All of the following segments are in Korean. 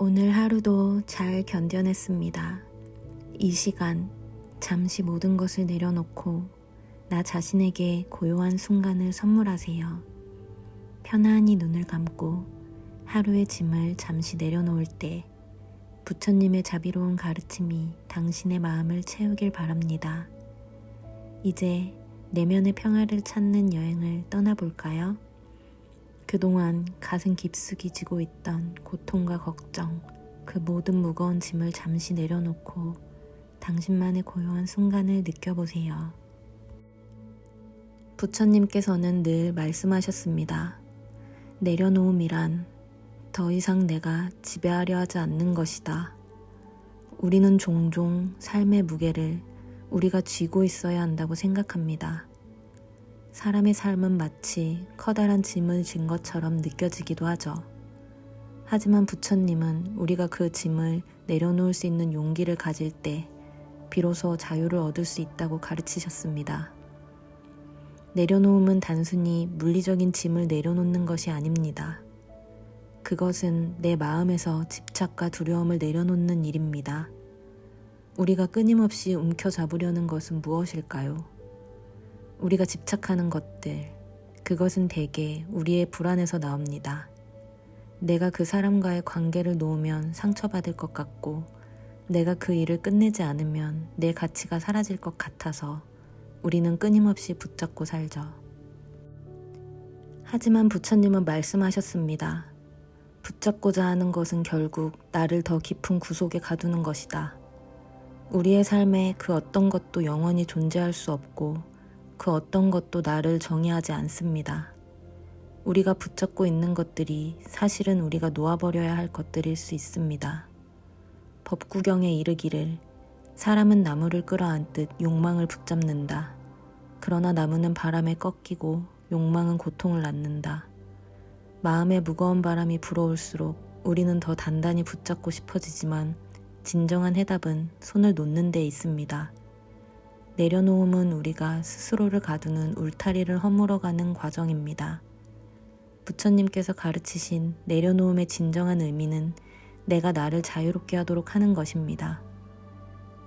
오늘 하루도 잘 견뎌냈습니다. 이 시간 잠시 모든 것을 내려놓고 나 자신에게 고요한 순간을 선물하세요. 편안히 눈을 감고 하루의 짐을 잠시 내려놓을 때 부처님의 자비로운 가르침이 당신의 마음을 채우길 바랍니다. 이제 내면의 평화를 찾는 여행을 떠나볼까요? 그동안 가슴 깊숙이 지고 있던 고통과 걱정, 그 모든 무거운 짐을 잠시 내려놓고 당신만의 고요한 순간을 느껴보세요. 부처님께서는 늘 말씀하셨습니다. 내려놓음이란 더 이상 내가 지배하려 하지 않는 것이다. 우리는 종종 삶의 무게를 우리가 쥐고 있어야 한다고 생각합니다. 사람의 삶은 마치 커다란 짐을 진 것처럼 느껴지기도 하죠. 하지만 부처님은 우리가 그 짐을 내려놓을 수 있는 용기를 가질 때 비로소 자유를 얻을 수 있다고 가르치셨습니다. 내려놓음은 단순히 물리적인 짐을 내려놓는 것이 아닙니다. 그것은 내 마음에서 집착과 두려움을 내려놓는 일입니다. 우리가 끊임없이 움켜잡으려는 것은 무엇일까요? 우리가 집착하는 것들, 그것은 대개 우리의 불안에서 나옵니다. 내가 그 사람과의 관계를 놓으면 상처받을 것 같고, 내가 그 일을 끝내지 않으면 내 가치가 사라질 것 같아서 우리는 끊임없이 붙잡고 살죠. 하지만 부처님은 말씀하셨습니다. 붙잡고자 하는 것은 결국 나를 더 깊은 구속에 가두는 것이다. 우리의 삶에 그 어떤 것도 영원히 존재할 수 없고 그 어떤 것도 나를 정의하지 않습니다. 우리가 붙잡고 있는 것들이 사실은 우리가 놓아버려야 할 것들일 수 있습니다. 법구경에 이르기를 사람은 나무를 끌어안듯 욕망을 붙잡는다. 그러나 나무는 바람에 꺾이고 욕망은 고통을 낳는다. 마음에 무거운 바람이 불어올수록 우리는 더 단단히 붙잡고 싶어지지만 진정한 해답은 손을 놓는 데 있습니다. 내려놓음은 우리가 스스로를 가두는 울타리를 허물어가는 과정입니다. 부처님께서 가르치신 내려놓음의 진정한 의미는 내가 나를 자유롭게 하도록 하는 것입니다.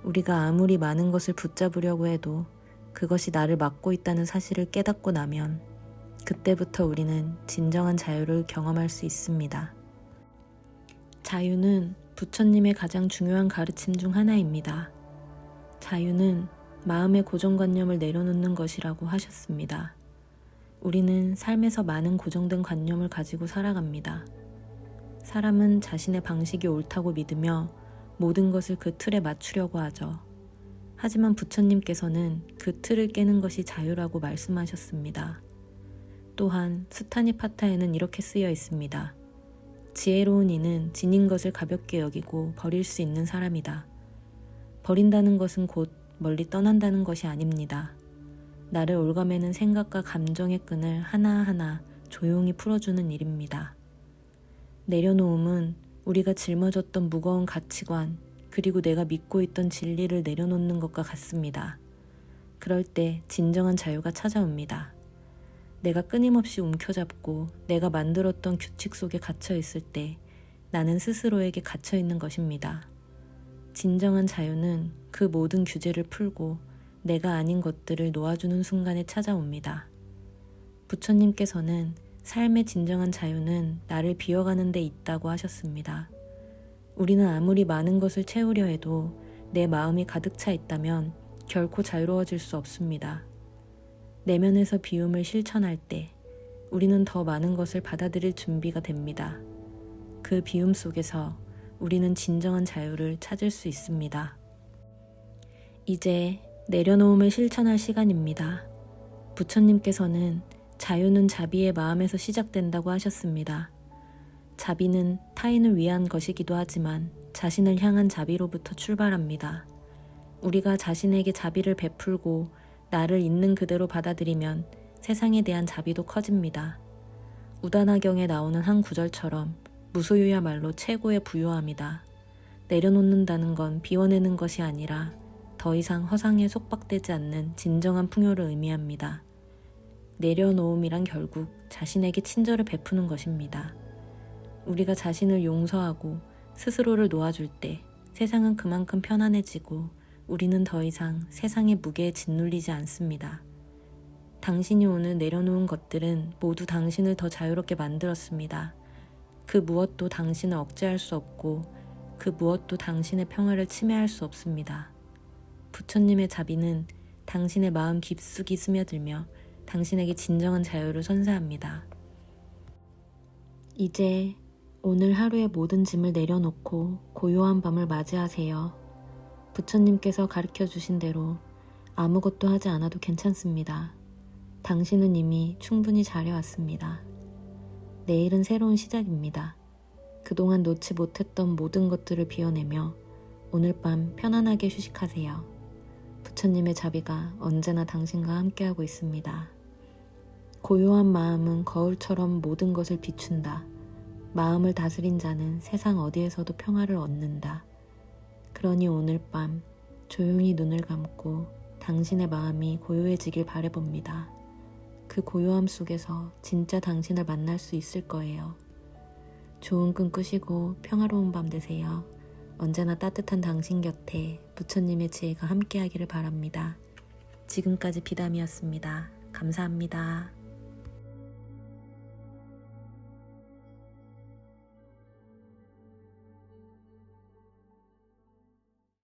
우리가 아무리 많은 것을 붙잡으려고 해도 그것이 나를 막고 있다는 사실을 깨닫고 나면 그때부터 우리는 진정한 자유를 경험할 수 있습니다. 자유는 부처님의 가장 중요한 가르침 중 하나입니다. 자유는 마음의 고정관념을 내려놓는 것이라고 하셨습니다. 우리는 삶에서 많은 고정된 관념을 가지고 살아갑니다. 사람은 자신의 방식이 옳다고 믿으며 모든 것을 그 틀에 맞추려고 하죠. 하지만 부처님께서는 그 틀을 깨는 것이 자유라고 말씀하셨습니다. 또한 스타니파타에는 이렇게 쓰여 있습니다. 지혜로운 이는 지닌 것을 가볍게 여기고 버릴 수 있는 사람이다. 버린다는 것은 곧 멀리 떠난다는 것이 아닙니다. 나를 올가매는 생각과 감정의 끈을 하나하나 조용히 풀어주는 일입니다. 내려놓음은 우리가 짊어졌던 무거운 가치관, 그리고 내가 믿고 있던 진리를 내려놓는 것과 같습니다. 그럴 때 진정한 자유가 찾아옵니다. 내가 끊임없이 움켜잡고 내가 만들었던 규칙 속에 갇혀 있을 때 나는 스스로에게 갇혀 있는 것입니다. 진정한 자유는 그 모든 규제를 풀고 내가 아닌 것들을 놓아주는 순간에 찾아옵니다. 부처님께서는 삶의 진정한 자유는 나를 비워가는 데 있다고 하셨습니다. 우리는 아무리 많은 것을 채우려 해도 내 마음이 가득 차 있다면 결코 자유로워질 수 없습니다. 내면에서 비움을 실천할 때 우리는 더 많은 것을 받아들일 준비가 됩니다. 그 비움 속에서 우리는 진정한 자유를 찾을 수 있습니다. 이제 내려놓음을 실천할 시간입니다. 부처님께서는 자유는 자비의 마음에서 시작된다고 하셨습니다. 자비는 타인을 위한 것이기도 하지만 자신을 향한 자비로부터 출발합니다. 우리가 자신에게 자비를 베풀고 나를 있는 그대로 받아들이면 세상에 대한 자비도 커집니다. 우다나경에 나오는 한 구절처럼 무소유야말로 최고의 부유함이다. 내려놓는다는 건 비워내는 것이 아니라 더 이상 허상에 속박되지 않는 진정한 풍요를 의미합니다. 내려놓음이란 결국 자신에게 친절을 베푸는 것입니다. 우리가 자신을 용서하고 스스로를 놓아줄 때 세상은 그만큼 편안해지고 우리는 더 이상 세상의 무게에 짓눌리지 않습니다. 당신이 오늘 내려놓은 것들은 모두 당신을 더 자유롭게 만들었습니다. 그 무엇도 당신을 억제할 수 없고 그 무엇도 당신의 평화를 침해할 수 없습니다. 부처님의 자비는 당신의 마음 깊숙이 스며들며 당신에게 진정한 자유를 선사합니다. 이제 오늘 하루의 모든 짐을 내려놓고 고요한 밤을 맞이하세요. 부처님께서 가르쳐 주신 대로 아무것도 하지 않아도 괜찮습니다. 당신은 이미 충분히 잘해왔습니다. 내일은 새로운 시작입니다. 그동안 놓지 못했던 모든 것들을 비워내며 오늘 밤 편안하게 휴식하세요. 부처님의 자비가 언제나 당신과 함께하고 있습니다. 고요한 마음은 거울처럼 모든 것을 비춘다. 마음을 다스린 자는 세상 어디에서도 평화를 얻는다. 그러니 오늘 밤 조용히 눈을 감고 당신의 마음이 고요해지길 바래봅니다. 그 고요함 속에서 진짜 당신을 만날 수 있을 거예요. 좋은 꿈 꾸시고 평화로운 밤 되세요. 언제나 따뜻한 당신 곁에 부처님의 지혜가 함께하기를 바랍니다. 지금까지 비담이었습니다. 감사합니다.